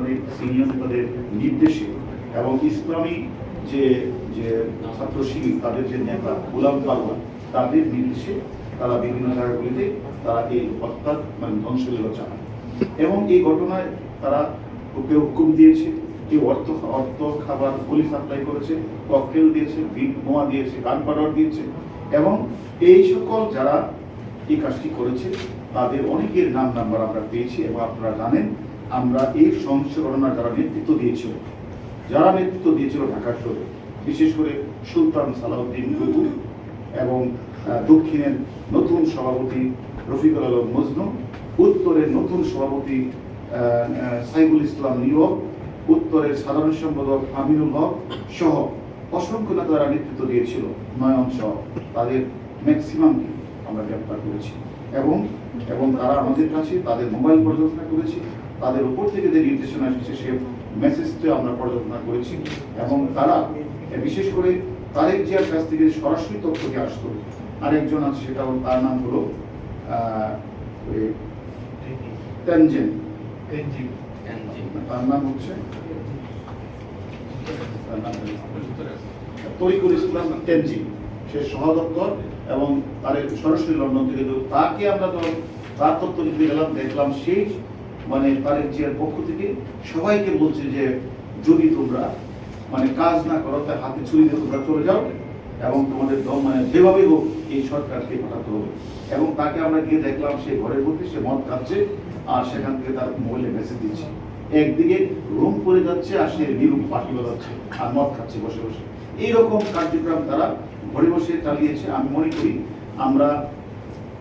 অনেক সিনিয়র নেতাদের নির্দেশে এবং ইসলামী যে যে ছাত্র শিবির তাদের যে নেতা গোলাম পারওয়ার তাদের নির্দেশে তারা বিভিন্ন জায়গাগুলিতে তারা এই হত্যা মানে ধ্বংসলীলা চালায়। এবং এই ঘটনায় তারা কেউ হুকুম দিয়েছে কেউ অর্থ অর্থ খাবার গুলি সাপ্লাই করেছে ককটেল দিয়েছে, বিট বোমা দিয়েছে, গান পাউডার দিয়েছে এবং এই সকল যারা এই কাজটি করেছে, তাদের অনেকের নাম নাম্বার আমরা পেয়েছি এবং আপনারা জানেন। আমরা এই ঘটনার যারা নেতৃত্ব দিয়েছিল, যারা নেতৃত্ব দিয়েছিল ঢাকার শহরে, বিশেষ করে সুলতান সালাউদ্দিন এবং দক্ষিণের নতুন সভাপতি রফিকুল আলম মজনু, উত্তরের নতুন সভাপতি সাইফুল ইসলাম নীরব, উত্তরের সাধারণ সম্পাদক আমিনুল হক সহ অসংখ্য নেতারা নেতৃত্ব দিয়েছিল নয়ন সহ তাদের ম্যাক্সিমামকে আমরা গ্রেপ্তার করেছি। এবং এবং তারা আমাদের কাছে তাদের মোবাইল পর্যালোচনা করেছি তাদের উপর থেকে যে নির্দেশনা এসেছে সে মেসেজটা আমরা পর্যালোচনা করেছি এবং তারা বিশেষ করে তারেক জিয়ার কাছ থেকে সরাসরি তথ্যকে আসতো আরেকজন আছে সেটা হলো- তার নাম হলো আহ, তেনজেন। তার নাম হচ্ছে? তার নাম তরিকুল ইসলাম তেনজি সে সহদপ্তর এবং তাদের সরাসরি লন্ডন থেকে তো তাকে আমরা যখন তার তথ্য লিখতে গেলাম, দেখলাম সেই মানে তারেক জিয়ার পক্ষ থেকে সবাইকে বলছে যে, যদি তোমরা মানে কাজ না করো, তার হাতে ছুরি দিয়ে তোমরা চলে যাও এবং তোমাদের দম মানে যেভাবে হোক এই সরকারকে পাঠাতে হবে। এবং তাকে আমরা গিয়ে দেখলাম, সে ঘরের মধ্যে সে মদ খাচ্ছে আর সেখান থেকে তার মোবাইলে মেসেজ দিচ্ছে। একদিকে রুম পরে যাচ্ছে আর সে নিরূপ পাখি বাজাচ্ছে আর মদ খাচ্ছে বসে বসে। এইরকম কার্যক্রম তারা ঘরে বসে চালিয়েছে। আমি মনে করি আমরা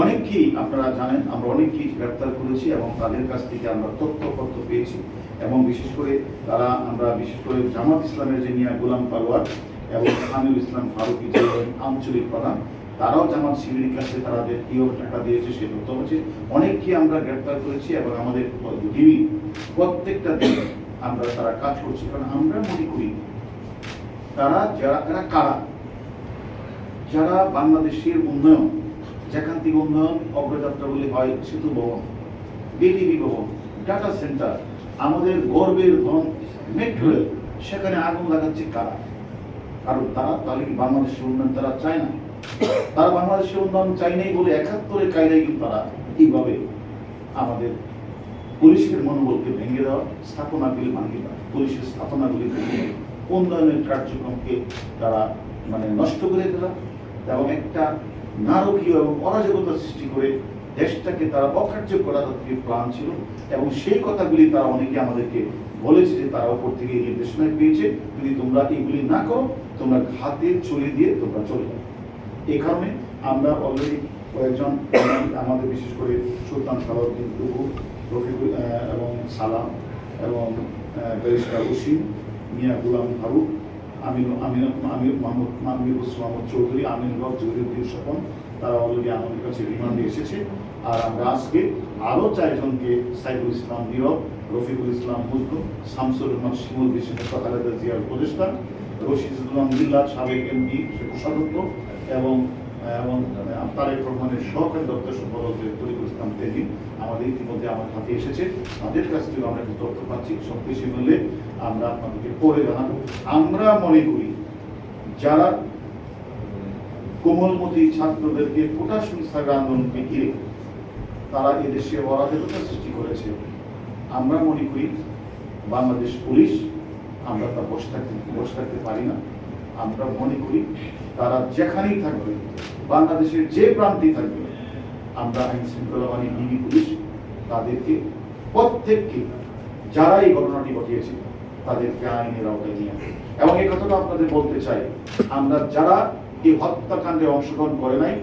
অনেককেই আপনারা জানেন, আমরা অনেককেই গ্রেপ্তার করেছি এবং তাদের কাছ থেকে আমরা তথ্যপত্র পেয়েছি এবং বিশেষ করে তারা আমরা বিশেষ করে জামাত ইসলামের যে মিয়া গোলাম পালোয়ার এবং সামিউল ইসলাম ফারুকি যে আঞ্চলিক প্রধান, তারাও জামাত শিবিরের কাছে তারা যে কীভাবে টাকা দিয়েছে সে তথ্য হচ্ছে। অনেককে আমরা গ্রেপ্তার করেছি এবং আমাদের ডিবি প্রত্যেকটা দিন আমরা তারা কাজ করছি। কারণ আমরা মনে করি তারা যারা এরা কারা? যারা বাংলাদেশের উন্নয়ন যেখান থেকে উন্নয়ন অগ্রযাত্রাগুলি হয় সেতু ভবন বিটিভি ভবন ডাটা সেন্টার আমাদের গর্বের ধন মেট্রো সেখানে আগুন লাগাচ্ছে কারা? কারণ তারা তাহলে কি বাংলাদেশের উন্নয়ন তারা চায় না? তারা বাংলাদেশের উন্নয়ন চাই নাই বলে একাত্তরের কায়দায় কিন্তু তারা এইভাবে আমাদের পুলিশের মনোবলকে ভেঙে দেওয়া স্থাপনাগুলি ভাঙিয়ে দেওয়া, পুলিশের স্থাপনাগুলি ভেঙে উন্নয়নের কার্যক্রমকে তারা মানে নষ্ট করে দেওয়া এবং একটা নারকীয় এবং অরাজকতা সৃষ্টি করে দেশটাকে তারা অকার্য করা তাদের প্ল্যান ছিল এবং সেই কথাগুলি তারা অনেকে আমাদেরকে বলেছে যে তারা ওপর থেকে এই নির্দেশনা পেয়েছে। যদি তোমরা এইগুলি না করো, তোমরা হাতে চলে দিয়ে তোমরা চলে যাও। এই কারণে আমরা অলরেডি কয়েকজন আমাদের বিশেষ করে সুলতান সালাউদ্দিন টুকু রফিকুল এবং সালাম এবং ব্যারিস্টার ওসিম মিয়া গুলাম ফারুক আমিন আমিন আমির মাহমুদ আমির মোহাম্মদ চৌধুরী আমিন হক, জহিরুদ্দিন স্বপন তারা অলরেডি আমাদের কাছে রিমান্ডে এসেছে। আর আমরা আজকে আরও চারজনকে সাইফুল ইসলাম নীরব, রফিকুল ইসলাম মুজনু, শামসুর রহমান শিমুল বিশেষ খালেদা জিয়ার উপদেষ্টা রশিদুল আহমদুল্লাহ সাবেক এমপি সদস্য এবং এবং তারেক রহমানের সহকারী দপ্তর সম্পাদক তরিকুল ইসলাম তেজি আমাদের ইতিমধ্যে আমার হাতে এসেছে। তাদের কাছ থেকে আমরা একটু তথ্য পাচ্ছি সব কিছু মিললে আমরা আপনাদেরকে পরে জানাব। আমরা মনে করি, যারা কোমলমতি ছাত্রদেরকে কোটা সংস্থার আন্দোলনকে ঘিরে তারা এদেশে অরাজকতা সৃষ্টি করেছে, আমরা মনে করি বাংলাদেশ পুলিশ, আমরা তা বসে থাকতে বসে থাকতে পারি না। আমরা মনে করি তারা যেখানেই থাকবে বাংলাদেশের যে প্রান্তেই থাকবে, আমরা আইন শৃঙ্খলা বাহিনী, ডিবি পুলিশ, তাদেরকে প্রত্যেককে যারা এই ঘটনাটি ঘটিয়েছে, তাদেরকে আইনের আওতায় নিয়ে। এবং এই কথাটা আপনাদের বলতে চাই, আমরা যারা এই হত্যাকাণ্ডে অংশগ্রহণ করে নাই,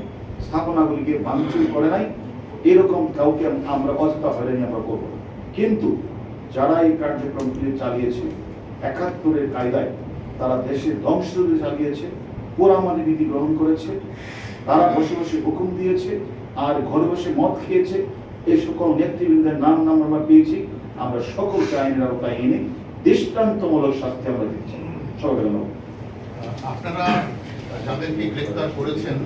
স্থাপনাগুলিকে ভাঙচুর করে নাই, এরকম কাউকে আমরা অযথা হয়রানি আমরা করব কিন্তু যারা এই কার্যক্রমগুলি চালিয়েছে, একাত্তরের কায়দায় তারা দেশের ধ্বংস চালিয়েছে পোড়ামানি নীতি গ্রহণ করেছে তারা বসে বসে হুকুম দিয়েছে আর ঘরে বসে মদ খেয়েছে। এই সকল নেতৃবৃন্দের নাম নাম আমরা পেয়েছি। আমরা সকলকে আইনের আওতায় এনে দৃষ্টান্তমূলক শাস্তি আমরা দিচ্ছি। ধন্যবাদ আপনারা যাদেরকে গ্রেফতার করেছেন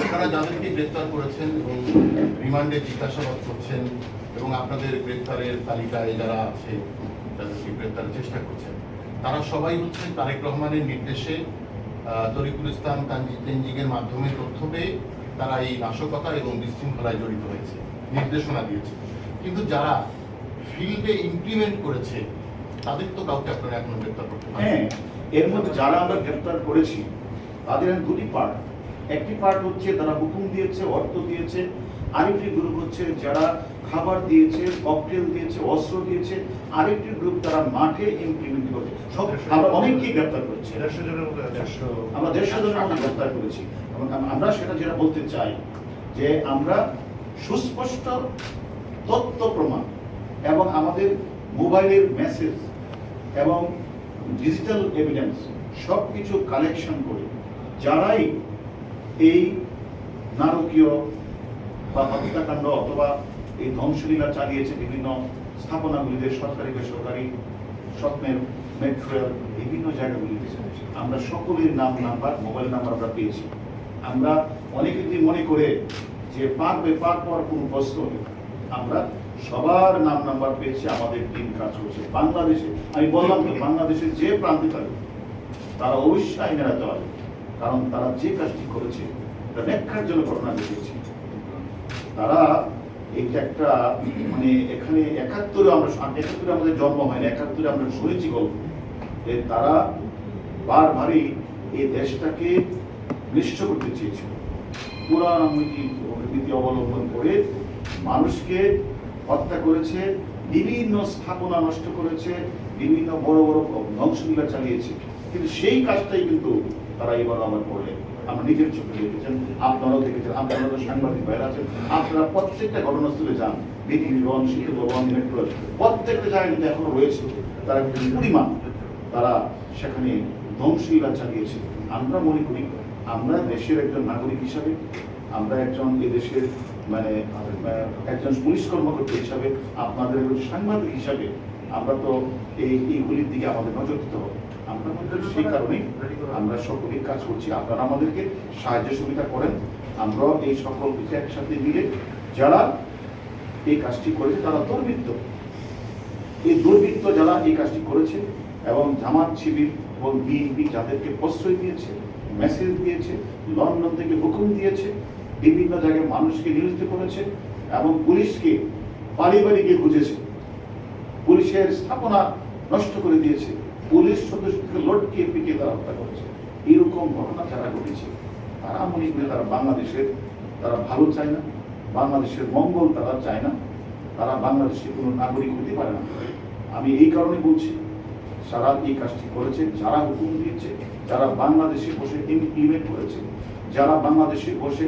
আপনারা যাদেরকে গ্রেপ্তার করেছেন এবং রিমান্ডে জিজ্ঞাসাবাদ করছেন এবং আপনাদের গ্রেপ্তারের তালিকায় যারা আছে যাদেরকে গ্রেপ্তারের চেষ্টা করছেন। তারা সবাই হচ্ছে তারেক রহমানের নির্দেশে তরিকুল ইসলাম তানজি তেনজিংয়ের মাধ্যমে তথ্য পেয়ে তারা এই নাশকতা এবং বিশৃঙ্খলায় জড়িত হয়েছে, নির্দেশনা দিয়েছে। কিন্তু যারা ফিল্ডে ইমপ্লিমেন্ট করেছে, তাদের তো কাউকে আপনারা এখনও গ্রেপ্তার করতে হ্যাঁ এর মধ্যে যারা আমরা গ্রেপ্তার করেছি, তাদের দুটি পার্ট একটি পার্ট হচ্ছে তারা হুকুম দিয়েছে, অর্থ দিয়েছে আরেকটি গ্রুপ হচ্ছে যারা খাবার দিয়েছে ককটেল দিয়েছে অস্ত্র দিয়েছে আরেকটি গ্রুপ তারা মাঠে ইমপ্লিমেন্ট করছে। সব আমরা অনেককেই গ্রেপ্তার করেছি। দেড়শো জনের মতো আমরা দেড়শো জনের মধ্যে গ্রেপ্তার করেছি। এবং আমরা সেটা যেটা বলতে চাই যে আমরা সুস্পষ্ট তথ্য প্রমাণ এবং আমাদের মোবাইলের মেসেজ এবং ডিজিটাল এভিডেন্স সব কিছু কালেকশন করে যারাই এই নারকীয় বা হত্যাকাণ্ড অথবা এই ধ্বংসলীলা চালিয়েছে বিভিন্ন স্থাপনাগুলিতে সরকারি বেসরকারি স্বপ্নের মেট্রো বিভিন্ন জায়গাগুলিতে আমরা সকলের নাম নাম্বার মোবাইল নাম্বার আমরা পেয়েছি। আমরা অনেকে যদি মনে করে যে পার পর কোনো প্রশ্ন নেই। আমরা সবার নাম নাম্বার পেয়েছি, আমাদের টিম কাজ করছে। বাংলাদেশে, আমি বললাম তো, বাংলাদেশের যে প্রান্তে থাকবে তারা অবশ্যই আইনে রাখতে হবে কারণ তারা যে কাজটি করেছে এটা ব্যাখ্যার জন্য ঘটনা ঘটেছে তারা এইটা একটা মানে এখানে একাত্তরে আমরা একাত্তরে আমাদের জন্ম হয়নি একাত্তরে আমরা শুনেছি গল্প। যে তারা বারবারই এই দেশটাকে নিষ্ঠ করতে চেয়েছিল। পুরাণ নীতি অবলম্বন করে মানুষকে হত্যা করেছে, বিভিন্ন স্থাপনা নষ্ট করেছে, বিভিন্ন বড় বড় ধ্বংসলীলা চালিয়েছে। কিন্তু সেই কাজটাই কিন্তু তারা এবার আবার করলেন। আমরা নিজের চোখে দেখেছেন, আপনারাও দেখেছেন, আপনারা তো সাংবাদিক ভাইরা আছেন, আপনারা প্রত্যেকটা ঘটনাস্থলে যান বিধিগণ শীতল ভবন মেট্রো প্রত্যেকটা জায়গায় কিন্তু এখনও রয়েছে, তারা কিন্তু পরিমাণ, তারা সেখানে ধ্বংসলীলা চালিয়েছে। আমরা মনে করি, আমরা দেশের একজন নাগরিক হিসাবে, আমরা একজন দেশের মানে একজন পুলিশ কর্মকর্তা হিসাবে, আপনাদের সাংবাদিক হিসাবে, আমরা তো এই, এইগুলির দিকে আমাদের নজর দিতে হবে। করি সেই কারণেই আমরা সকলেই কাজ করছি। আপনারা আমাদেরকে সাহায্য সুবিধা করেন। এই সকল কিছু একসাথে মিলে যারা এই কাজটি করেছে, তারা দুর্বৃত্ত। এই দুর্বৃত্ত যারা এই কাজটি করেছে এবং জামাত শিবির এবং বিএনপি যাদেরকে প্রশ্রয় দিয়েছে মেসেজ দিয়েছে, লন্ডন থেকে হুকুম দিয়েছে, বিভিন্ন জায়গায় মানুষকে নিয়োজিত করেছে এবং পুলিশকে গিয়ে খুঁজেছে। পুলিশের স্থাপনা নষ্ট করে দিয়েছে। পুলিশ সদস্যকে লটকে পিটিয়ে তারা হত্যা করেছে। এরকম ঘটনা যারা ঘটেছে, তারা মনে করি তারা বাংলাদেশের, তারা ভালো চায় না। বাংলাদেশের মঙ্গল তারা চায় না। তারা বাংলাদেশের কোনো নাগরিক হতে পারে না। আমি এই কারণে বলছি যারা এই কাজটি করেছে, যারা হুকুম দিয়েছে, যারা বাংলাদেশে বসে ইমপ্লিমেন্ট করেছে, যারা বাংলাদেশে বসে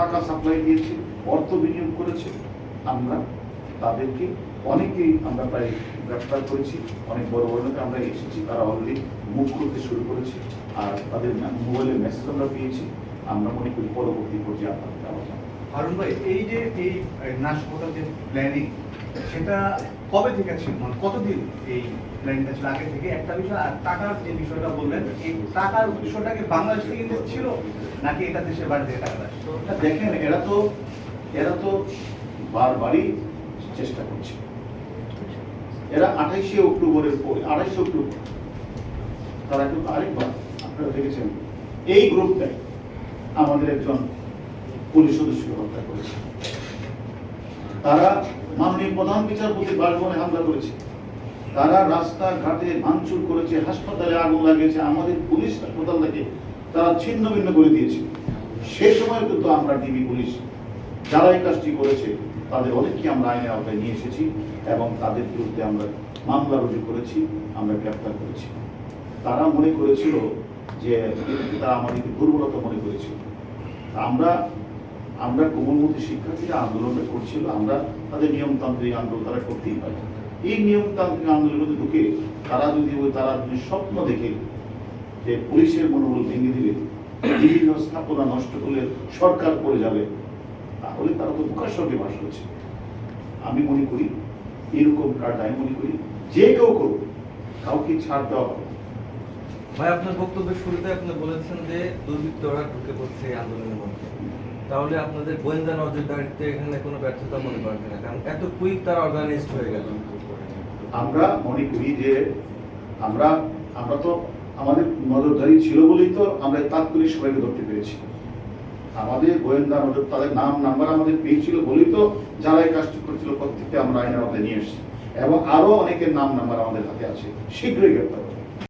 টাকা সাপ্লাই দিয়েছে, অর্থ বিনিয়োগ করেছে, আমরা তাদেরকে অনেকেই আমরা প্রায় গ্রেফতার করেছি অনেক বড় বড় নেতা আমরা এসেছি তারা অলরেডি মুখ খুলতে শুরু করেছে আর তাদের মোবাইলের মেসেজ আমরা পেয়েছি আমরা মনে করি পরবর্তী পর্যায়ে আপনাদের যাবে হারুন ভাই এই যে এই নাশকতার যে প্ল্যানিং সেটা কবে থেকে ছিল? মানে কতদিন এই প্ল্যানিংটা ছিল? আগে থেকে একটা বিষয় আর টাকার যে বিষয়টা বললেন এই টাকার বিষয়টা কি বাংলাদেশ থেকে ছিল নাকি এটা দেশের বাইরে থেকে টাকা আসছে? দেখেন এরা তো এরা তো বারবারই চেষ্টা করছে। এরা অক্টোবর। তারা কিন্তু আরেকবার আপনারা দেখেছেন, এই গ্রুপটাই আমাদের একজন পুলিশ সদস্যকে হত্যা করেছে। তারা মাননীয় প্রধান বিচারপতি বাসভবনে হামলা করেছে। তারা রাস্তাঘাটে ভাঙচুর করেছে, হাসপাতালে আগুন লাগিয়েছে, আমাদের পুলিশ হাসপাতালটাকে তারা ছিন্ন ভিন্ন করে দিয়েছে। সে সময় কিন্তু আমরা ডিবি পুলিশ যারা এই কাজটি করেছে। তাদের অনেককে আমরা আইনের আওতায় নিয়ে এসেছি এবং তাদের বিরুদ্ধে আমরা মামলা রুজু করেছি, আমরা গ্রেপ্তার করেছি। তারা মনে করেছিল যে তারা আমাদেরকে দুর্বলতা মনে করেছিল। আমরা আমরা কোমলমতি শিক্ষার্থীরা আন্দোলনটা করছিল আমরা তাদের নিয়মতান্ত্রিক আন্দোলন তারা করতেই পারে। এই নিয়মতান্ত্রিক আন্দোলনের মধ্যে ঢুকে তারা যদি ওই, তারা যদি স্বপ্ন দেখে যে পুলিশের মনোবল ভেঙে দিবে বিভিন্ন স্থাপনা নষ্ট করলে সরকার পড়ে যাবে তাহলে তারা তো প্রকাশ্যকে বাস করছে আমি মনে করি এরকম কাজ আমি মনে করি যে কেউ করুক কাউকে ছাড় দেওয়া হবে ভাই আপনার বক্তব্যের শুরুতে আপনি বলেছেন যে দুর্বৃত্তরা ঢুকে পড়ছে এই আন্দোলনের মধ্যে। তাহলে আপনাদের গোয়েন্দা নজরদারিতে এখানে কোনো ব্যর্থতা মনে করেন না কারণ এত কুইক তারা অর্গানাইজড হয়ে গেল। আমরা মনে করি যে আমরা আমরা তো আমাদের নজরদারি ছিল বলেই তো আমরা তাৎক্ষণিক সবাইকে ধরতে পেরেছি। আমাদের গোয়েন্দা নজর তাদের নাম, নাম্বার আমাদের পেয়েছিল বলেই তো যারা এই কাজটি করছিল, প্রত্যেককে আমরা আইনের মধ্যে নিয়ে এসেছি। এবং আরও অনেকের নাম, নাম্বার আমাদের হাতে আছে। শীঘ্রই গ্রেপ্তার